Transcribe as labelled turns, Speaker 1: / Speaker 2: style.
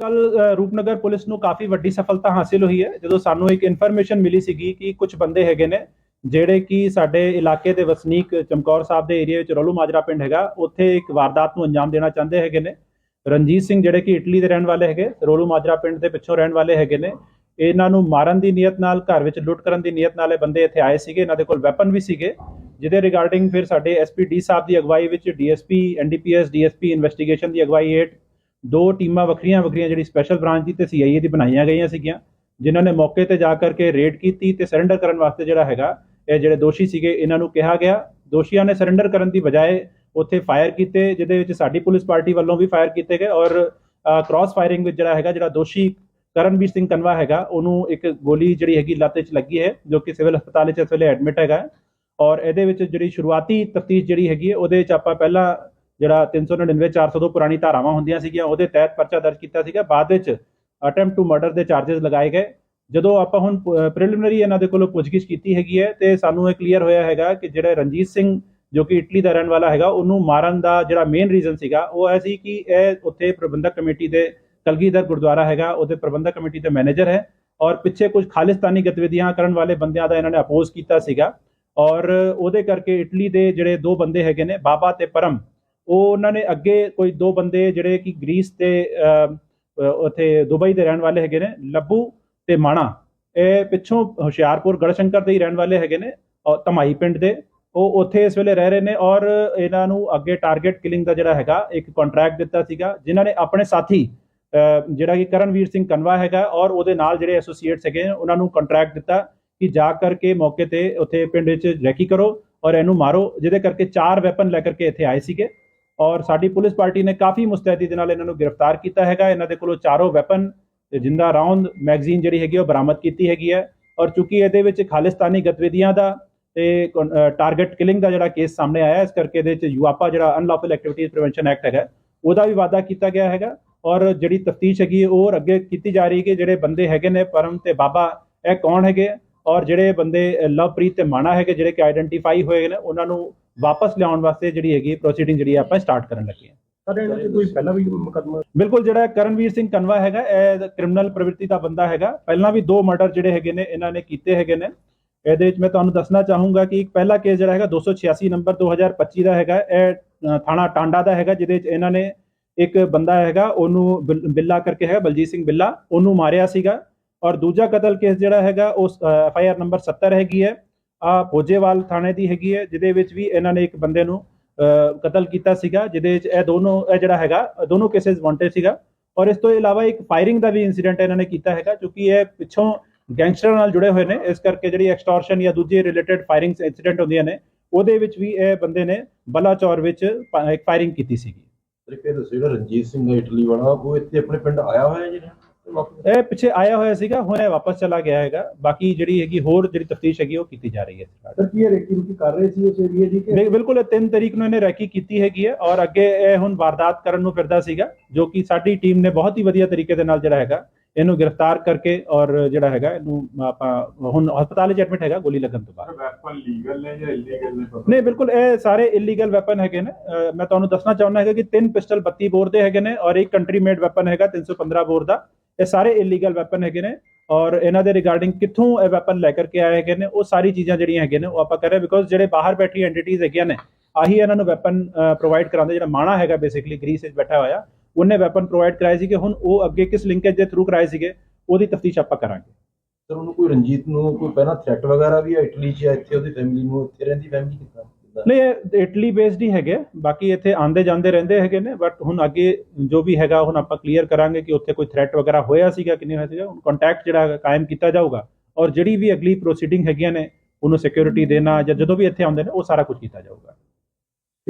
Speaker 1: ਕੱਲ ਰੂਪਨਗਰ ਪੁਲਿਸ ਨੂੰ ਕਾਫੀ ਵੱਡੀ ਸਫਲਤਾ ਹਾਸਿਲ ਹੋਈ ਹੈ। ਜਦੋਂ ਸਾਨੂੰ ਇੱਕ ਇਨਫੋਰਮੇਸ਼ਨ ਮਿਲੀ ਸੀਗੀ ਕਿ ਕੁਝ ਬੰਦੇ ਹੈਗੇ ਨੇ, ਜਿਹੜੇ ਕਿ ਸਾਡੇ ਇਲਾਕੇ ਦੇ ਵਸਨੀਕ ਚਮਕੌਰ ਸਾਹਿਬ ਦੇ ਏਰੀਆ ਵਿੱਚ ਰੋਲੂ ਮਾਜਰਾ ਪਿੰਡ ਹੈਗਾ, ਉੱਥੇ ਇੱਕ ਵਾਰਦਾਤ ਨੂੰ ਅੰਜਾਮ ਦੇਣਾ ਚਾਹੁੰਦੇ ਹੈਗੇ ਨੇ। ਰਣਜੀਤ ਸਿੰਘ ਜਿਹੜੇ ਕਿ ਇਟਲੀ ਦੇ ਰਹਿਣ ਵਾਲੇ ਹੈਗੇ, ਰੋਲੂ ਮਾਜਰਾ ਪਿੰਡ ਦੇ ਪਿੱਛੋਂ ਰਹਿਣ ਵਾਲੇ ਹੈਗੇ ਨੇ। ਇਹਨਾਂ ਨੂੰ ਮਾਰਨ ਦੀ ਨੀਅਤ ਨਾਲ, ਘਰ ਵਿੱਚ ਲੁੱਟ ਕਰਨ ਦੀ ਨੀਅਤ ਨਾਲ ਇਹ ਬੰਦੇ ਇੱਥੇ ਆਏ ਸੀਗੇ। ਇਹਨਾਂ ਦੇ ਕੋਲ ਵੈਪਨ ਵੀ ਸੀਗੇ, ਜਿਹਦੇ ਰਿਗਾਰਡਿੰਗ ਫਿਰ ਸਾਡੇ ਐਸਪੀ ਡੀ ਸਾਹਿਬ ਦੀ ਅਗਵਾਈ ਵਿੱਚ ਡੀਐਸਪੀ ਐਨਡੀਪੀਐਸ ਡੀਐਸਪੀ ਇਨਵੈਸਟੀਗੇਸ਼ਨ ਦੀ ਅਗਵਾਈ ਹੇਠ ਦੋ ਟੀਮਾਂ ਵੱਖਰੀਆਂ ਵੱਖਰੀਆਂ ਜਿਹੜੀ ਸਪੈਸ਼ਲ ਬ੍ਰਾਂਚ ਦੀ ਤੇ ਸੀਆਈਏ ਦੀ ਬਣਾਈਆਂ ਗਈਆਂ ਸੀਗੀਆਂ, ਜਿਨ੍ਹਾਂ ਨੇ ਮੌਕੇ ਤੇ ਜਾ ਕਰਕੇ ਰੇਡ ਕੀਤੀ ਤੇ ਸਰੈਂਡਰ ਕਰਨ ਵਾਸਤੇ ਜਿਹੜਾ ਹੈਗਾ, ਇਹ ਜਿਹੜੇ ਦੋਸ਼ੀ ਸੀਗੇ, ਇਹਨਾਂ ਨੂੰ ਕਿਹਾ ਗਿਆ। ਦੋਸ਼ੀਆਂ ਨੇ ਸਰੈਂਡਰ ਕਰਨ ਦੀ ਬਜਾਏ ਉੱਥੇ ਫਾਇਰ ਕੀਤੇ, ਜਿਹਦੇ ਵਿੱਚ ਸਾਡੀ ਪੁਲਿਸ ਪਾਰਟੀ ਵੱਲੋਂ ਵੀ ਫਾਇਰ ਕੀਤੇ ਗਏ ਔਰ ਕ੍ਰਾਸ ਫਾਇਰਿੰਗ ਵਿੱਚ ਜਿਹੜਾ ਹੈਗਾ, ਜਿਹੜਾ ਦੋਸ਼ੀ ਕਰਨਵੀਰ ਸਿੰਘ ਕਨਵਾ ਹੈਗਾ, ਉਹਨੂੰ ਇੱਕ ਗੋਲੀ ਜਿਹੜੀ ਹੈਗੀ ਲੱਤ 'ਚ ਲੱਗੀ ਹੈ, ਜੋ ਕਿ ਸਿਵਲ ਹਸਪਤਾਲ 'ਚ ਇਸ ਵੇਲੇ ਐਡਮਿਟ ਹੈਗਾ ਔਰ ਇਹਦੇ ਵਿੱਚ ਜਿਹੜੀ ਸ਼ੁਰੂਆਤੀ ਤਫਤੀਸ਼ ਜਿਹੜੀ ਹੈਗੀ ਹੈ, ਉਹਦੇ 'ਚ ਆਪਾਂ ਪਹਿਲਾਂ ਜਿਹੜਾ 399 402 ਪੁਰਾਣੀ ਧਾਰਾਵਾਂ ਹੁੰਦੀਆਂ ਸੀਗੀਆਂ, ਉਹਦੇ ਤਹਿਤ ਪਰਚਾ ਦਰਜ ਕੀਤਾ ਸੀਗਾ। ਬਾਅਦ ਵਿੱਚ ਅਟੈਂਪਟ ਟੂ ਮਰਡਰ ਦੇ ਚਾਰजेस ਲਗਾਏ ਗਏ। ਜਦੋਂ ਆਪਾਂ ਹੁਣ ਪ੍ਰੀਲਿਮਿਨਰੀ ਇਹਨਾਂ ਦੇ ਕੋਲੋਂ ਪੁੱਛਗਿੱਛ ਕੀਤੀ ਹੈਗੀ ਹੈ, ਤੇ ਸਾਨੂੰ ਇਹ ਕਲੀਅਰ ਹੋਇਆ ਹੈਗਾ ਕਿ ਜਿਹੜਾ ਰਣਜੀਤ ਸਿੰਘ ਜੋ ਕਿ ਇਟਲੀ ਦਾ ਰਹਿਣ ਵਾਲਾ ਹੈਗਾ, ਉਹਨੂੰ ਮਾਰਨ ਦਾ ਜਿਹੜਾ ਮੇਨ ਰੀਜ਼ਨ ਸੀਗਾ, ਉਹ ਇਹ ਸੀ ਕਿ ਇਹ ਉੱਥੇ ਪ੍ਰਬੰਧਕ ਕਮੇਟੀ ਦੇ ਕਲਗੀਧਰ ਗੁਰਦੁਆਰਾ ਹੈਗਾ, ਉਹਦੇ ਪ੍ਰਬੰਧਕ ਕਮੇਟੀ ਦੇ ਮੈਨੇਜਰ ਹੈ ਔਰ ਪਿੱਛੇ ਕੁਝ ਖਾਲਿਸਤਾਨੀ ਗਤੀਵਿਧੀਆਂ ਕਰਨ ਵਾਲੇ ਬੰਦਿਆਂ ਦਾ ਇਹਨਾਂ ਨੇ ਅਪੋਜ਼ ਕੀਤਾ ਸੀਗਾ ਔਰ ਉਹਦੇ ਕਰਕੇ ਇਟਲੀ ਦੇ ਜਿਹੜੇ ਦੋ ਬੰਦੇ ਹੈਗੇ ਨੇ, ਬਾਬਾ ਤੇ ਪਰਮ ਉਹ ਉਹਨਾਂ ਨੇ ਅੱਗੇ ਕੋਈ ਦੋ ਬੰਦੇ ਜਿਹੜੇ ਕਿ ਗ੍ਰੀਸ ਤੇ ਅਹ, ਉੱਥੇ ਦੁਬਈ ਦੇ ਰਹਿਣ ਵਾਲੇ ਹੈਗੇ ਨੇ ਲੱਭੂ ਤੇ ਮਾਣਾ। ਇਹ ਪਿੱਛੋਂ ਹੁਸ਼ਿਆਰਪੁਰ ਗੜਸ਼ੰਕਰ ਦੇ ਹੀ ਰਹਿਣ ਵਾਲੇ ਹੈਗੇ ਨੇ ਔਰ ਧਮਾਈ ਪਿੰਡ ਦੇ। ਉਹ ਉੱਥੇ ਇਸ ਵੇਲੇ ਰਹਿ ਰਹੇ ਨੇ ਔਰ ਇਹਨਾਂ ਨੂੰ ਅੱਗੇ ਟਾਰਗੇਟ ਕਿਲਿੰਗ ਦਾ ਜਿਹੜਾ ਹੈਗਾ ਇੱਕ ਕੰਟਰੈਕਟ ਦਿੱਤਾ ਸੀਗਾ ਜਿਨ੍ਹਾਂ ਨੇ ਆਪਣੇ ਸਾਥੀ ਜਿਹੜਾ ਕਿ ਕਰਨਵੀਰ ਸਿੰਘ ਕਨਵਾ ਹੈਗਾ ਔਰ ਉਹਦੇ ਨਾਲ ਜਿਹੜੇ ਐਸੋਸੀਏਟਸ ਹੈਗੇ ਨੇ, ਉਹਨਾਂ ਨੂੰ ਕੰਟਰੈਕਟ ਦਿੱਤਾ ਕਿ ਜਾ ਕਰਕੇ ਮੌਕੇ ਤੇ ਉੱਥੇ ਪਿੰਡ ਵਿੱਚ ਰੈਕੀ ਕਰੋ ਔਰ ਇਹਨੂੰ ਮਾਰੋ ਜਿਹਦੇ ਕਰਕੇ ਚਾਰ ਵੈਪਨ ਲੈ ਕਰਕੇ ਇੱਥੇ ਆਏ ਸੀਗੇ। ਔਰ ਸਾਡੀ ਪੁਲਿਸ ਪਾਰਟੀ ਨੇ ਕਾਫੀ ਮੁਸਤੈਦੀ ਦੇ ਨਾਲ ਇਹਨਾਂ ਨੂੰ ਗ੍ਰਿਫਤਾਰ ਕੀਤਾ ਹੈਗਾ। ਇਹਨਾਂ ਦੇ ਕੋਲੋਂ ਚਾਰੋਂ ਵੈਪਨ ਜਿੰਦਾ ਰਾਉਂਡ ਮੈਗਜ਼ੀਨ ਜਿਹੜੀ ਹੈਗੀ ਉਹ ਬਰਾਮਦ ਕੀਤੀ ਹੈਗੀ ਹੈ। ਔਰ ਚੂੰਕਿ ਇਹਦੇ ਵਿੱਚ ਖਾਲਿਸਤਾਨੀ ਗਤੀਵਿਧੀਆਂ ਦਾ ਤੇ ਟਾਰਗੇਟ ਕਿਲਿੰਗ ਦਾ ਜਿਹੜਾ ਕੇਸ ਸਾਹਮਣੇ ਆਇਆ, ਇਸ ਕਰਕੇ ਇਹਦੇ ਵਿੱਚ ਯੂਆਪਾ ਜਿਹੜਾ ਅਨਲੌਫਲ ਐਕਟੀਵਿਟੀਜ਼ ਪ੍ਰੀਵੈਂਸ਼ਨ ਐਕਟ ਹੈਗਾ, ਉਹਦਾ ਵੀ ਵਾਅਦਾ ਕੀਤਾ ਗਿਆ ਹੈਗਾ। ਔਰ ਜਿਹੜੀ ਤਫਤੀਸ਼ ਹੈਗੀ ਉਹ ਅੱਗੇ ਕੀਤੀ ਜਾ ਰਹੀ ਹੈ ਕਿ ਜਿਹੜੇ ਬੰਦੇ ਹੈਗੇ ਨੇ, ਪਰਮ ਤੇ ਬਾਬਾ, ਇਹ ਕੌਣ ਹੈਗੇ? ਔਰ ਜਿਹੜੇ ਬੰਦੇ ਲਵਪ੍ਰੀਤ ਤੇ ਮਾਣਾ ਹੈਗੇ, ਜਿਹੜੇ ਕਿ ਆਇਡੈਂਟੀਫਾਈ ਹੋਏ ਨੇ, ਉਹਨਾਂ ਨੂੰ ਵਾਪਸ ਲਿਆਉਣ ਵਾਸਤੇ ਜਿਹੜੀ ਹੈਗੀ ਪ੍ਰੋਸੀਡਿੰਗ ਜਿਹੜੀ ਆਪਾਂ ਸਟਾਰਟ ਕਰਨ ਲੱਗੇ ਹਾਂ।
Speaker 2: ਸਰ ਇਹਨਾਂ ਤੇ ਕੋਈ ਪਹਿਲਾਂ ਵੀ ਮੁਕੱਦਮਾ
Speaker 1: ਬਿਲਕੁਲ ਜਿਹੜਾ ਕਰਨਵੀਰ ਸਿੰਘ ਕਨਵਾ ਹੈਗਾ ਇਹ ਕ੍ਰਿਮੀਨਲ ਪ੍ਰਵਿਰਤੀ ਦਾ ਬੰਦਾ ਹੈਗਾ। ਪਹਿਲਾਂ ਵੀ ਦੋ ਮਰਡਰ ਜਿਹੜੇ ਹੈਗੇ ਨੇ ਇਹਨਾਂ ਨੇ ਕੀਤੇ ਹੈਗੇ ਨੇ। ਇਹਦੇ ਵਿੱਚ ਮੈਂ ਤੁਹਾਨੂੰ ਦੱਸਣਾ ਚਾਹੂੰਗਾ ਕਿ ਇੱਕ ਪਹਿਲਾ ਕੇਸ ਜਿਹੜਾ ਹੈਗਾ 286 ਨੰਬਰ 2025 ਦਾ ਹੈਗਾ। ਇਹ ਥਾਣਾ ਟਾਂਡਾ ਦਾ ਹੈਗਾ ਜਿਹਦੇ ਵਿੱਚ ਇਹਨਾਂ ਨੇ ਇੱਕ ਬੰਦਾ ਹੈਗਾ ਉਹਨੂੰ ਬਿਲ- ਬਿੱਲਾ ਕਰਕੇ ਹੈਗਾ ਬਲਜੀਤ ਸਿੰਘ ਬਿੱਲਾ। ਉਹਨੂੰ ਮਾਰਿਆ ਸੀਗਾ। ਔਰ ਦੂਜਾ ਕਤਲ ਕੇਸ ਜਿਹੜਾ ਹੈਗਾ ਉਸ ਐਫ ਆਈ ਆਰ ਨੰਬਰ 70 ਹੈਗੀ ਹੈ। ਆ ਭੋਜੇਵਾਲ ਥਾਣੇ ਦੀ ਹੈਗੀ ਹੈ, ਜਿਹਦੇ ਵਿੱਚ ਵੀ ਇਹਨਾਂ ਨੇ ਇੱਕ ਬੰਦੇ ਨੂੰ ਕਤਲ ਕੀਤਾ ਸੀਗਾ, ਜਿਹਦੇ ਵਿੱਚ ਇਹ ਦੋਨੋਂ, ਇਹ ਜਿਹੜਾ ਹੈਗਾ, ਦੋਨੋਂ ਕੇसेस ਵਾਂਟਡ ਸੀਗਾ। ਔਰ ਇਸ ਤੋਂ ਇਲਾਵਾ ਇੱਕ ਫਾਇਰਿੰਗ ਦਾ ਵੀ ਇਨਸੀਡੈਂਟ ਇਹਨਾਂ ਨੇ ਕੀਤਾ ਹੈਗਾ ਕਿਉਂਕਿ ਇਹ ਪਿੱਛੋਂ ਗੈਂਗਸਟਰਾਂ ਨਾਲ ਜੁੜੇ ਹੋਏ ਨੇ। ਇਸ ਕਰਕੇ ਜਿਹੜੀ ਐਕਸਟੋਰਸ਼ਨ ਜਾਂ ਦੂਜੇ ਰਿਲੇਟਡ ਫਾਇਰਿੰਗਸ ਇਨਸੀਡੈਂਟ ਹੁੰਦੀਆਂ ਨੇ, ਉਹਦੇ ਵਿੱਚ ਵੀ ਇਹ ਬੰਦੇ ਨੇ ਬਲਾਚੌਰ ਵਿੱਚ ਇੱਕ ਫਾਇਰਿੰਗ ਕੀਤੀ ਸੀਗੀ।
Speaker 3: ਤਰੀਕੇ ਦੱਸੋ ਜਿਹੜਾ ਰਣਜੀਤ ਸਿੰਘ ਇਟਲੀ ਵਾਲਾ, ਉਹ ਇੱਥੇ ਆਪਣੇ ਪਿੰਡ ਆਇਆ ਹੋਇਆ ਜਿਹੜਾ
Speaker 1: ਇਹ ਪਿੱਛੇ ਆਇਆ ਹੋਇਆ ਸੀਗਾ ਹੁਣ ਇਹ ਵਾਪਸ ਚਲਾ ਗਿਆ ਹੈਗਾ। ਬਾਕੀ ਜਿਹੜੀ ਹੈਗੀ ਹੋਰ ਜਿਹੜੀ ਤਫਤੀਸ਼ ਹੈਗੀ ਉਹ ਕੀਤੀ ਜਾ ਰਹੀ ਹੈ।
Speaker 2: ਸਰ ਕੀ ਇਹ ਰੇਕੀ ਰੁਕੀ ਕਰ ਰਹੇ ਸੀ ਉਸ ਏਰੀਏ ਦੀ ਕਿ?
Speaker 1: ਬਿਲ- ਬਿਲਕੁਲ ਇਹ 3 ਤਰੀਕ ਨੂੰ ਇਹਨੇ ਰੈਕੀ ਕੀਤੀ ਹੈਗੀ ਹੈ ਔਰ ਅੱਗੇ ਇਹ ਹੁਣ ਵਾਰਦਾਤ ਕਰਨ ਨੂੰ ਫਿਰਦਾ ਸੀਗਾ ਜੋ ਕਿ ਸਾਡੀ ਟੀਮ ਨੇ ਬਹੁਤ ਹੀ ਵਧੀਆ ਤਰੀਕੇ ਦੇ ਨਾਲ ਜਿਹੜਾ ਹੈਗਾ ਇਹਨੂੰ ਗ੍ਰਿਫਤਾਰ ਕਰਕੇ ਔਰ ਜਿਹੜਾ ਹੈਗਾ ਇਹਨੂੰ ਆਪਾਂ ਹੁਣ ਹਸਪਤਾਲ 'ਚ ਐਡਮਿਟ ਹੈਗਾ ਗੋਲੀ ਲੱਗਣ ਤੋਂ ਬਾਅਦ।
Speaker 4: ਵੈਪਨ ਲੀਗਲ ਨੇ ਜਾਂ ਇਲੀਗਲ ਨੇ ਪਤਾ?
Speaker 1: ਨਹੀਂ ਬਿਲਕੁਲ ਇਹ ਸਾਰੇ ਇਲੀਗਲ ਵੈਪਨ ਹੈਗੇ ਨੇ। ਮੈਂ ਤੁਹਾਨੂੰ ਦੱਸਣਾ ਚਾਹੁੰਦਾ ਹੈਗਾ ਕਿ ਤਿੰਨ ਪਿਸਟਲ 32 ਬੋਰ ਦੇ ਹੈਗੇ ਨੇ ਔਰ ਇੱਕ ਕੰਟਰੀ ਮੇਡ ਵੈਪਨ ਹੈਗਾ 315 ਬੋਰ ਦਾ। ਇਹ ਸਾਰੇ ਇਲੀਗਲ ਵੈਪਨ ਹੈਗੇ ਨੇ ਔਰ ਇਹਨਾਂ ਦੇ ਰਿਗਾਰਡਿੰਗ ਕਿੱਥੋਂ ਇਹ ਵੈਪਨ ਲੈ ਕਰਕੇ ਆਏ ਹੈਗੇ ਨੇ, ਉਹ ਸਾਰੀ ਚੀਜ਼ਾਂ ਜਿਹੜੀਆਂ ਹੈਗੇ ਨੇ, ਉਹ ਆਪਾਂ ਕਰ ਰਹੇ ਬਿਕੋਜ਼ ਜਿਹੜੇ ਬਾਹਰ ਬੈਠੀ ਐਂਟੀਟੀਜ਼ ਹੈਗੀਆਂ ਨੇ, ਆਹੀ ਇਹਨਾਂ ਨੂੰ ਵੈਪਨ ਪ੍ਰੋਵਾਈਡ ਕਰਾਉਂਦੇ, ਜਿਹੜਾ ਮਾਣਾ ਹੈਗਾ ਬੇਸਿਕਲੀ ਗ੍ਰੀਸ ਵਿੱਚ ਬੈਠਾ ਹੋਇਆ, ਉਹਨੇ ਵੈਪਨ ਪ੍ਰੋਵਾਈਡ ਕਰਾਏ ਸੀਗੇ, ਹੁਣ ਉਹ ਅੱਗੇ ਕਿਸ ਲਿੰਕੇਜ ਦੇ ਥਰੂ ਕਰਾਏ ਸੀਗੇ, ਉਹਦੀ ਤਫਤੀਸ਼ ਆਪਾਂ ਕਰਾਂਗੇ
Speaker 3: ਸਰ ਉਹਨੂੰ ਕੋਈ ਰਣਜੀਤ ਨੂੰ ਕੋਈ ਪਹਿਲਾਂ ਥ੍ਰੈਟ ਵਗੈਰਾ ਵੀ ਹੈ ਇਟਲੀ 'ਚ ਇੱਥੇ ਉਹਦੀ ਫੈਮਿਲੀ ਨੂੰ, ਇੱਥੇ ਰਹਿੰਦੀ ਫੈਮਿਲੀ ਕਿੱਦਾਂ?
Speaker 1: ਨਹੀਂ ਇਹ ਇਟਲੀ ਬੇਸਡ ਹੀ ਹੈਗੇ ਬਾਕੀ ਇੱਥੇ ਆਂਦੇ ਜਾਂਦੇ ਰਹਿੰਦੇ ਹੈਗੇ ਨੇ ਬਟ ਹੁਣ ਅੱਗੇ ਜੋ ਵੀ ਹੈਗਾ ਹੁਣ ਆਪਾਂ ਕਲੀਅਰ ਕਰਾਂਗੇ ਕਿ ਉੱਥੇ ਕੋਈ ਥ੍ਰੈਟ ਵਗੈਰਾ ਹੋਇਆ ਸੀਗਾ ਕਿ ਨਹੀਂ ਹੋਇਆ ਸੀਗਾ ਹੁਣ ਕੰਟੈਕਟ ਜਿਹੜਾ ਹੈਗਾ ਕਾਇਮ ਕੀਤਾ ਜਾਊਗਾ। ਔਰ ਜਿਹੜੀ ਵੀ ਅਗਲੀ ਪ੍ਰੋਸੀਡਿੰਗ ਹੈਗੀਆਂ ਨੇ ਉਹਨੂੰ ਸਿਕਿਉਰਿਟੀ ਦੇਣਾ ਜਾਂ ਜਦੋਂ ਵੀ ਇੱਥੇ ਆਉਂਦੇ ਨੇ ਉਹ ਸਾਰਾ ਕੁਝ ਕੀਤਾ ਜਾਊਗਾ।